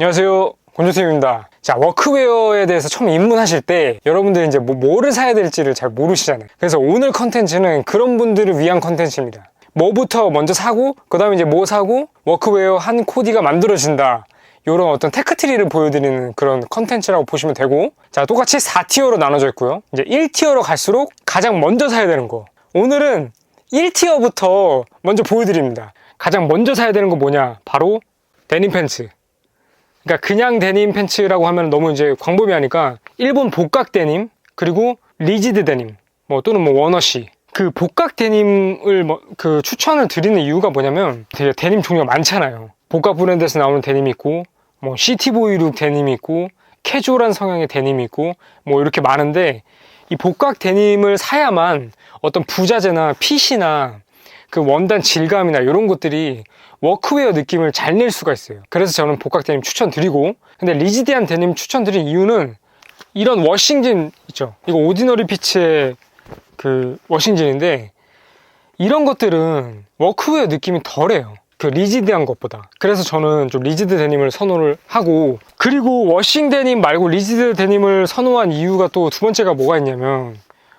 안녕하세요. 권조쌤입니다. 자, 워크웨어에 대해서 처음 입문하실 때 여러분들이 이제 뭐, 뭐를 사야 될지를 잘 모르시잖아요. 그래서 오늘 컨텐츠는 그런 분들을 위한 컨텐츠입니다. 뭐부터 먼저 사고, 그 다음에 이제 뭐 사고, 워크웨어 한 코디가 만들어진다. 이런 어떤 테크트리를 보여드리는 그런 컨텐츠라고 보시면 되고, 자, 똑같이 4티어로 나눠져 있고요. 이제 1티어로 갈수록 가장 먼저 사야 되는 거. 오늘은 1티어부터 먼저 보여드립니다. 가장 먼저 사야 되는 거 뭐냐? 바로 데님 팬츠. 그러니까 그냥 데님 팬츠라고 하면 너무 이제 광범위하니까 일본 복각 데님 그리고 리지드 데님 뭐 또는 뭐 워너시 그 복각 데님을 뭐 그 추천을 드리는 이유가 뭐냐면 되게 데님 종류가 많잖아요. 복각 브랜드에서 나오는 데님이 있고 뭐 시티보이룩 데님이 있고 캐주얼한 성향의 데님이 있고 뭐 이렇게 많은데 이 복각 데님을 사야만 어떤 부자재나 핏이나 그 원단 질감이나 이런 것들이 워크웨어 느낌을 잘 낼 수가 있어요. 그래서 저는 복각 데님 추천드리고 근데 리지디한 데님 추천드린 이유는 이런 워싱진 있죠. 이거 오디너리 피츠의 그 워싱진인데 이런 것들은 워크웨어 느낌이 덜해요. 그 리지드한 것보다. 그래서 저는 좀 리지드 데님을 선호를 하고 그리고 워싱 데님 말고 리지드 데님을 선호한 이유가 또 두 번째가 뭐가 있냐면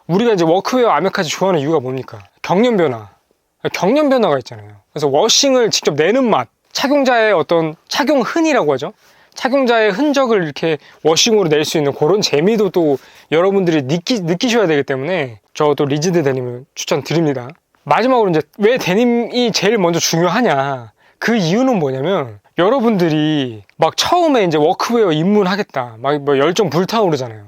우리가 이제 워크웨어 아메카지 좋아하는 이유가 뭡니까? 경련 변화. 경련 변화가 있잖아요. 그래서 워싱을 직접 내는 맛, 착용자의 어떤 착용 흔이라고 하죠. 착용자의 흔적을 이렇게 워싱으로 낼 수 있는 그런 재미도 또 여러분들이 느끼, 느끼셔야 되기 때문에 저 또 리지드 데님을 추천드립니다. 마지막으로 이제 왜 데님이 제일 먼저 중요하냐. 그 이유는 뭐냐면 여러분들이 막 처음에 이제 워크웨어 입문하겠다. 막 뭐 열정 불타오르잖아요.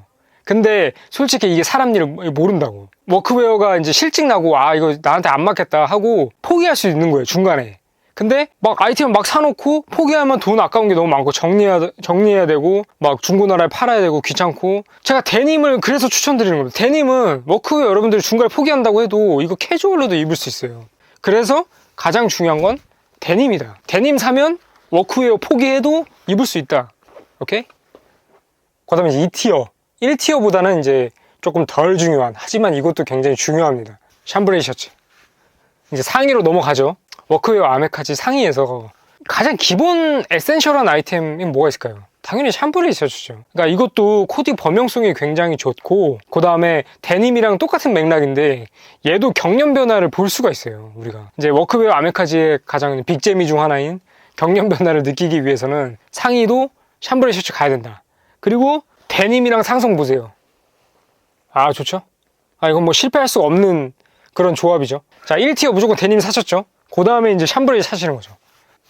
근데 솔직히 이게 사람 일을 모른다고. 워크웨어가 이제 실직 나고 아 이거 나한테 안 맞겠다 하고 포기할 수 있는 거예요 중간에. 근데 막 아이템 막 사놓고 포기하면 돈 아까운 게 너무 많고 정리해야, 정리해야 되고 막 중고나라에 팔아야 되고 귀찮고 제가 데님을 그래서 추천드리는 겁니다. 데님은 워크웨어 여러분들이 중간에 포기한다고 해도 이거 캐주얼로도 입을 수 있어요. 그래서 가장 중요한 건 데님이다. 데님 사면 워크웨어 포기해도 입을 수 있다. 오케이? 그 다음에 이제 2티어. 1티어보다는 이제 조금 덜 중요한 하지만 이것도 굉장히 중요합니다. 샴브레이 셔츠. 이제 상의로 넘어가죠. 워크웨어 아메카지 상의에서 가장 기본 에센셜한 아이템이 뭐가 있을까요? 당연히 샴브레이 셔츠죠. 그러니까 이것도 코디 범용성이 굉장히 좋고 그 다음에 데님이랑 똑같은 맥락인데 얘도 경련 변화를 볼 수가 있어요. 우리가 이제 워크웨어 아메카지의 가장 빅재미 중 하나인 경련 변화를 느끼기 위해서는 상의도 샴브레이 셔츠 가야 된다. 그리고 데님이랑 상성 보세요. 아 좋죠? 아 이건 뭐 실패할 수 없는 그런 조합이죠. 자 1티어 무조건 데님 사셨죠? 그 다음에 이제 샴브레이 사시는 거죠.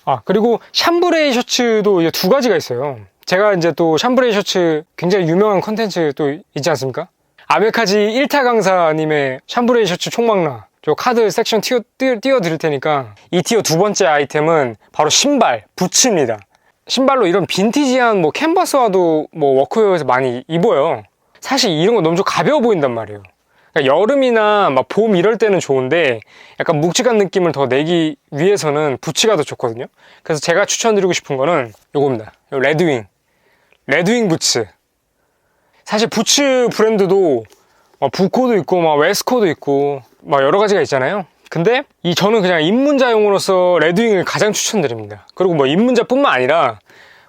아, 그리고 샴브레이 셔츠도 이제 두 가지가 있어요. 제가 이제 또 샴브레이 셔츠 굉장히 유명한 컨텐츠 또 있지 않습니까? 아메카지 1타 강사님의 샴브레이 셔츠 총망라. 저 카드 섹션 띄워, 띄워, 드릴 테니까 이 티어 두 번째 아이템은 바로 신발, 부츠입니다. 신발로 이런 빈티지한 뭐 캔버스와도 뭐 워크웨어에서 많이 입어요. 사실 이런 거 너무 좀 가벼워 보인단 말이에요. 그러니까 여름이나 막 봄 이럴 때는 좋은데 약간 묵직한 느낌을 더 내기 위해서는 부츠가 더 좋거든요. 그래서 제가 추천드리고 싶은 거는 요겁니다. 요 레드윙. 레드윙 부츠. 사실 부츠 브랜드도 막 부코도 있고 막 웨스코도 있고 막 여러 가지가 있잖아요. 근데 이 저는 그냥 입문자용으로서 레드윙을 가장 추천드립니다. 그리고 뭐 입문자뿐만 아니라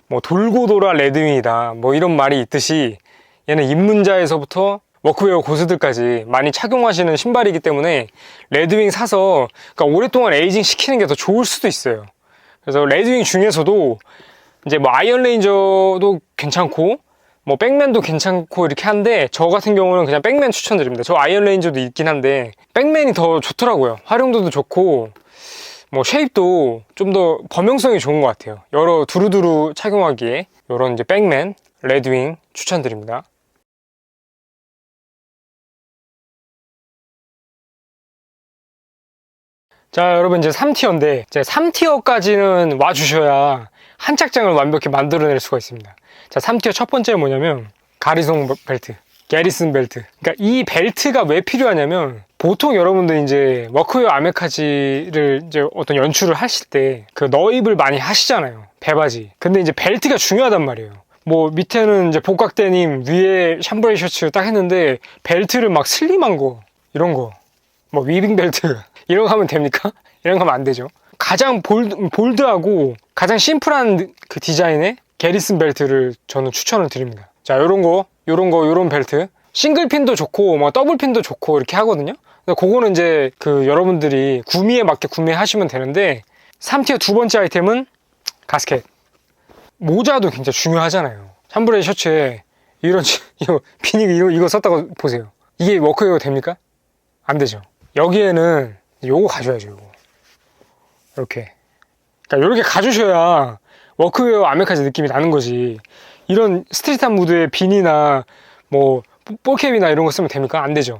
뭐 돌고 돌아 레드윙이다 뭐 이런 말이 있듯이 얘는 입문자에서부터 워크웨어 고수들까지 많이 착용하시는 신발이기 때문에 레드윙 사서 그러니까 오랫동안 에이징 시키는 게 더 좋을 수도 있어요. 그래서 레드윙 중에서도 이제 뭐 아이언 레인저도 괜찮고 뭐 백맨도 괜찮고 이렇게 한데 저 같은 경우는 그냥 백맨 추천드립니다. 저 아이언 레인저도 있긴 한데 백맨이 더 좋더라고요. 활용도도 좋고 뭐 쉐입도 좀 더 범용성이 좋은 것 같아요. 여러 두루두루 착용하기에 이런 이제 백맨 레드윙 추천드립니다. 자, 여러분 이제 3티어인데 이제 3티어까지는 와 주셔야 한 착장을 완벽히 만들어낼 수가 있습니다. 자, 3티어 첫 번째는 뭐냐면 가리송 벨트, 게리슨 벨트. 그러니까 이 벨트가 왜 필요하냐면 보통 여러분들 이제 워크웨어 아메카지를 이제 어떤 연출을 하실 때 그 너입을 많이 하시잖아요. 배바지. 근데 이제 벨트가 중요하단 말이에요. 뭐 밑에는 이제 복각 데님 위에 샴브레이 셔츠 딱 했는데 벨트를 막 슬림한 거 이런 거 뭐 위빙 벨트 이런 거 하면 됩니까? 이런 거 하면 안 되죠. 가장 볼드, 볼드하고 가장 심플한 그 디자인의 게리슨 벨트를 저는 추천을 드립니다. 자, 요런 거, 요런 거, 요런 벨트. 싱글 핀도 좋고, 뭐 더블 핀도 좋고 이렇게 하거든요. 그거는 이제 그 여러분들이 구미에 맞게 구매하시면 되는데 3티어 두 번째 아이템은 가스켓. 모자도 굉장히 중요하잖아요. 샴브레이 셔츠에 이런 이거 비닐 이거 이거 썼다고 보세요. 이게 워크웨어 됩니까? 안 되죠. 여기에는 요거 가져야죠. 요거. 이렇게. 그러니까 이렇게 가주셔야 워크웨어 아메카지 느낌이 나는 거지. 이런 스트릿한 무드의 비니나 뭐 볼캡이나 이런 거 쓰면 됩니까? 안 되죠.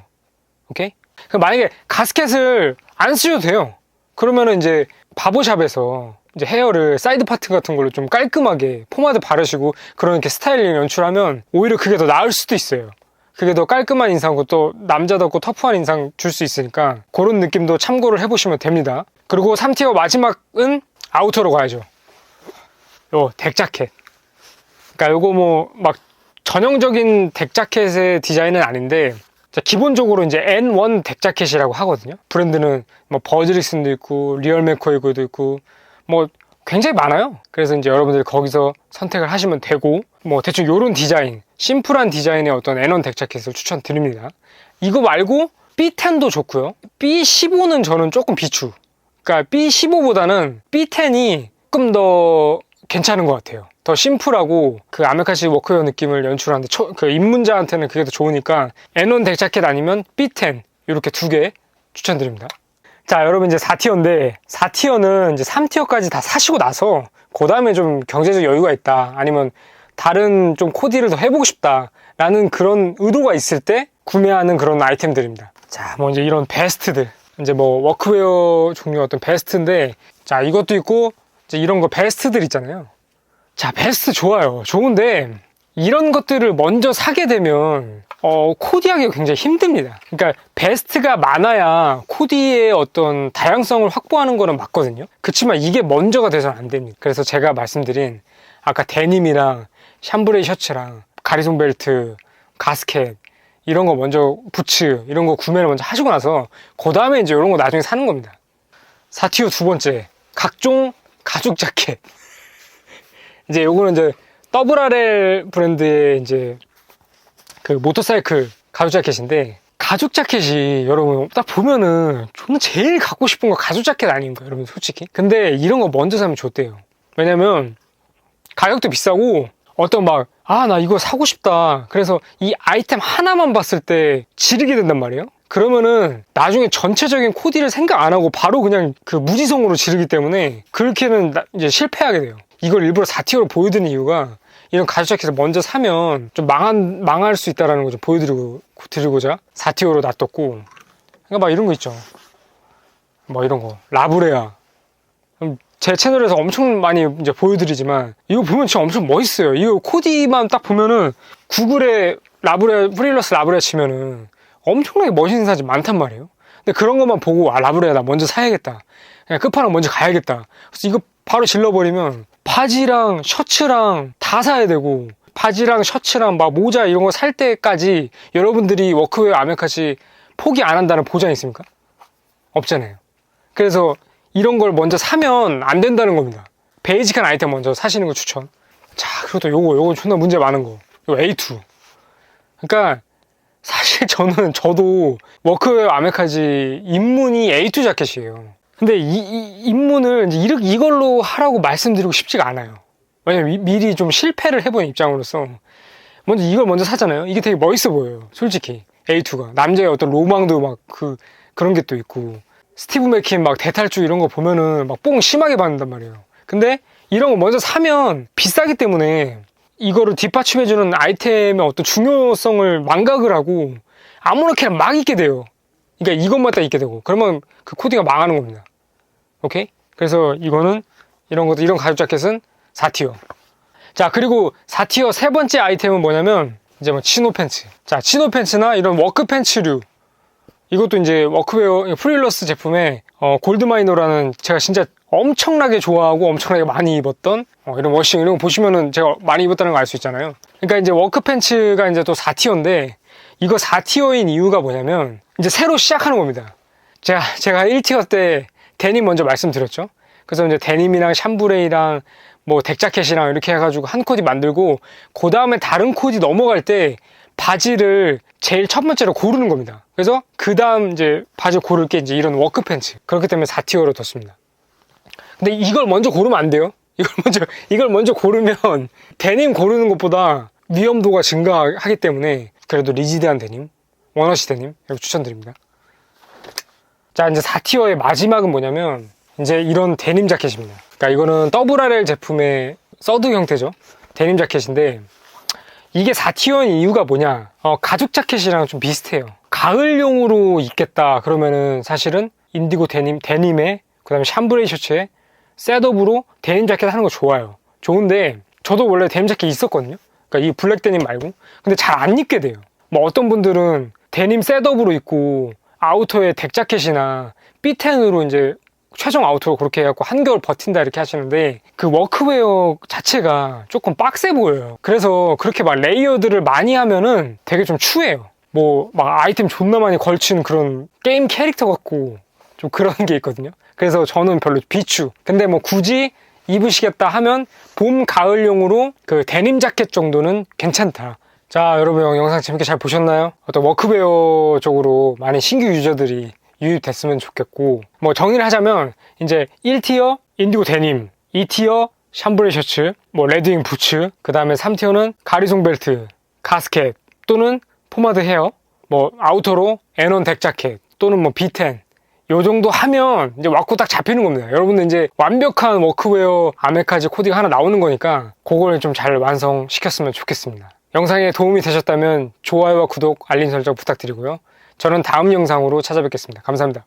오케이? 그럼 만약에 가스켓을 안 쓰셔도 돼요. 그러면은 이제 바보샵에서 이제 헤어를 사이드 파트 같은 걸로 좀 깔끔하게 포마드 바르시고 그런 이렇게 스타일링 연출하면 오히려 그게 더 나을 수도 있어요. 그게 더 깔끔한 인상이고 또 남자답고 터프한 인상 줄 수 있으니까 그런 느낌도 참고를 해보시면 됩니다. 그리고 3티어 마지막은 아우터로 가야죠. 요 덱자켓. 그러니까 요거 뭐 막 전형적인 덱자켓의 디자인은 아닌데 자, 기본적으로 이제 N1 덱자켓이라고 하거든요. 브랜드는 뭐 버즈릭슨도 있고 리얼 맥코이고도 있고 뭐 굉장히 많아요. 그래서 이제 여러분들이 거기서 선택을 하시면 되고 뭐 대충 요런 디자인, 심플한 디자인의 어떤 N1 덱자켓을 추천드립니다. 이거 말고 B10도 좋고요. B15는 저는 조금 비추. 그러니까 B15보다는 B10이 조금 더 괜찮은 것 같아요. 더 심플하고 그 아메카시 워크웨어 느낌을 연출하는데 초- 그 입문자한테는 그게 더 좋으니까 N1 덱자켓 아니면 B10 이렇게 두 개 추천드립니다. 자 여러분 이제 4티어인데 4티어는 이제 3티어까지 다 사시고 나서 그 다음에 좀 경제적 여유가 있다. 아니면 다른 좀 코디를 더 해보고 싶다 라는 그런 의도가 있을 때 구매하는 그런 아이템들입니다. 자뭐 이제 이런 베스트들. 이제 뭐 워크웨어 종류 어떤 베스트인데 자 이것도 있고 이제 이런 거 베스트들 있잖아요. 자 베스트 좋아요. 좋은데 이런 것들을 먼저 사게 되면 어, 코디하기가 굉장히 힘듭니다. 그러니까 베스트가 많아야 코디의 어떤 다양성을 확보하는 거는 맞거든요. 그렇지만 이게 먼저가 돼서는 안 됩니다. 그래서 제가 말씀드린 아까 데님이랑 샴브레이 셔츠랑 가리송 벨트, 가스켓 이런 거 먼저 부츠 이런 거 구매를 먼저 하시고 나서 그 다음에 이제 이런 거 나중에 사는 겁니다. 사티오 두 번째 각종 가죽 자켓. 이제 요거는 이제 더블 RL 브랜드의 이제 그 모터사이클 가죽 자켓인데 가죽 자켓이 여러분 딱 보면은 저는 제일 갖고 싶은 거 가죽 자켓 아닌가 여러분 솔직히. 근데 이런 거 먼저 사면 좋대요. 왜냐면 가격도 비싸고 어떤 막 아 나 이거 사고 싶다. 그래서 이 아이템 하나만 봤을 때 지르게 된단 말이에요. 그러면은 나중에 전체적인 코디를 생각 안 하고 바로 그냥 그 무지성으로 지르기 때문에 그렇게는 나- 이제 실패하게 돼요. 이걸 일부러 4티어로 보여드린 이유가 이런 가죽 자켓을 먼저 사면 좀 망한, 망할 수 있다는 거좀 보여드리고, 드리고자 4티어로 놔뒀고. 그러니까 막 이런 거 있죠. 뭐 이런 거. 라브레아. 음, 제 채널에서 엄청 많이 이제 보여드리지만, 이거 보면 진짜 엄청 멋있어요. 이거 코디만 딱 보면은 구글에 라브레아, 프릴러스 라브레아 치면은 엄청나게 멋있는 사진 많단 말이에요. 근데 그런 것만 보고, 아, 라브레아 나 먼저 사야겠다. 그냥 끝판왕 먼저 가야겠다. 그래서 이거 바로 질러버리면 바지랑 셔츠랑 다 사야 되고 바지랑 셔츠랑 막 모자 이런 거 살 때까지 여러분들이 워크웨어 아메카시 포기 안 한다는 보장이 있습니까? 없잖아요. 그래서 이런 걸 먼저 사면 안 된다는 겁니다. 베이직한 아이템 먼저 사시는 거 추천. 자, 그리고 또 요거, 요거 존나 문제 많은 거. 요 A2. 그러니까 사실 저는 저도 워크웨어 아메카지 입문이 A2 자켓이에요. 근데 이, 이 입문을 이제 이걸로 하라고 말씀드리고 싶지가 않아요. 왜냐면 미- 미리 좀 실패를 해본 입장으로서 먼저 이걸 먼저 사잖아요. 이게 되게 멋있어 보여요. 솔직히 A2가 남자의 어떤 로망도 막 그 그런 게 또 있고 스티브 맥킨 막 대탈주 이런 거 보면은 막 뽕 심하게 받는단 말이에요. 근데 이런 거 먼저 사면 비싸기 때문에 이거를 뒷받침해주는 아이템의 어떤 중요성을 망각을 하고 아무렇게나 막 입게 돼요. 그러니까 이것만 딱 입게 되고 그러면 그 코디가 망하는 겁니다. 오케이? 그래서 이거는 이런 것도 이런 가죽 자켓은 4티어. 자 그리고 4티어 세 번째 아이템은 뭐냐면 이제 뭐 치노 팬츠. 자 치노 팬츠나 이런 워크 팬츠류. 이것도 이제 워크웨어 프릴러스 제품의 어, 골드마이너라는 제가 진짜 엄청나게 좋아하고 엄청나게 많이 입었던 어, 이런 워싱 이런 거 보시면은 제가 많이 입었다는 걸 알 수 있잖아요. 그러니까 이제 워크 팬츠가 이제 또 4티어인데 이거 4티어인 이유가 뭐냐면 이제 새로 시작하는 겁니다. 제가 제가 1티어 때 데님 먼저 말씀드렸죠. 그래서 이제 데님이랑 샴브레이랑 뭐 덱자켓이랑 이렇게 해가지고 한 코디 만들고 그 다음에 다른 코디 넘어갈 때 바지를 제일 첫 번째로 고르는 겁니다. 그래서 그 다음 이제 바지 고를 게 이제 이런 워크 팬츠. 그렇기 때문에 4티어로 뒀습니다. 근데 이걸 먼저 고르면 안 돼요. 이걸 먼저 이걸 먼저 고르면 데님 고르는 것보다 위험도가 증가하기 때문에 그래도 리지드한 데님, 원어시 데님 이거 추천드립니다. 자 이제 4티어의 마지막은 뭐냐면 이제 이런 데님 자켓입니다. 그러니까 이거는 WRL 제품의 서드 형태죠. 데님 자켓인데 이게 4티어인 이유가 뭐냐? 어, 가죽 자켓이랑 좀 비슷해요. 가을용으로 입겠다 그러면은 사실은 인디고 데님, 데님에 그다음에 샴브레이 셔츠에 셋업으로 데님 자켓 하는 거 좋아요. 좋은데 저도 원래 데님 자켓 있었거든요. 그러니까 이 블랙 데님 말고. 근데 잘 안 입게 돼요. 뭐 어떤 분들은 데님 셋업으로 입고 아우터에 덱 자켓이나 B10으로 이제 최종 아우터로 그렇게 해갖고 한겨울 버틴다 이렇게 하시는데 그 워크웨어 자체가 조금 빡세 보여요. 그래서 그렇게 막 레이어드를 많이 하면은 되게 좀 추해요. 뭐 막 아이템 존나 많이 걸친 그런 게임 캐릭터 같고 좀 그런 게 있거든요. 그래서 저는 별로 비추. 근데 뭐 굳이 입으시겠다 하면 봄 가을용으로 그 데님 자켓 정도는 괜찮다. 자 여러분 영상 재밌게 잘 보셨나요? 어떤 워크웨어 쪽으로 많은 신규 유저들이 유입됐으면 좋겠고 뭐 정리를 하자면 이제 1티어 인디고 데님 2티어 샴브레 셔츠 뭐 레드윙 부츠 그 다음에 3티어는 가리송 벨트 가스켓 또는 포마드 헤어 뭐 아우터로 애논 덱 자켓 또는 뭐 B10 요 정도 하면 이제 왔고 딱 잡히는 겁니다. 여러분들 이제 완벽한 워크웨어 아메카지 코디가 하나 나오는 거니까 그걸 좀 잘 완성시켰으면 좋겠습니다. 영상에 도움이 되셨다면 좋아요와 구독, 알림 설정 부탁드리고요. 저는 다음 영상으로 찾아뵙겠습니다. 감사합니다.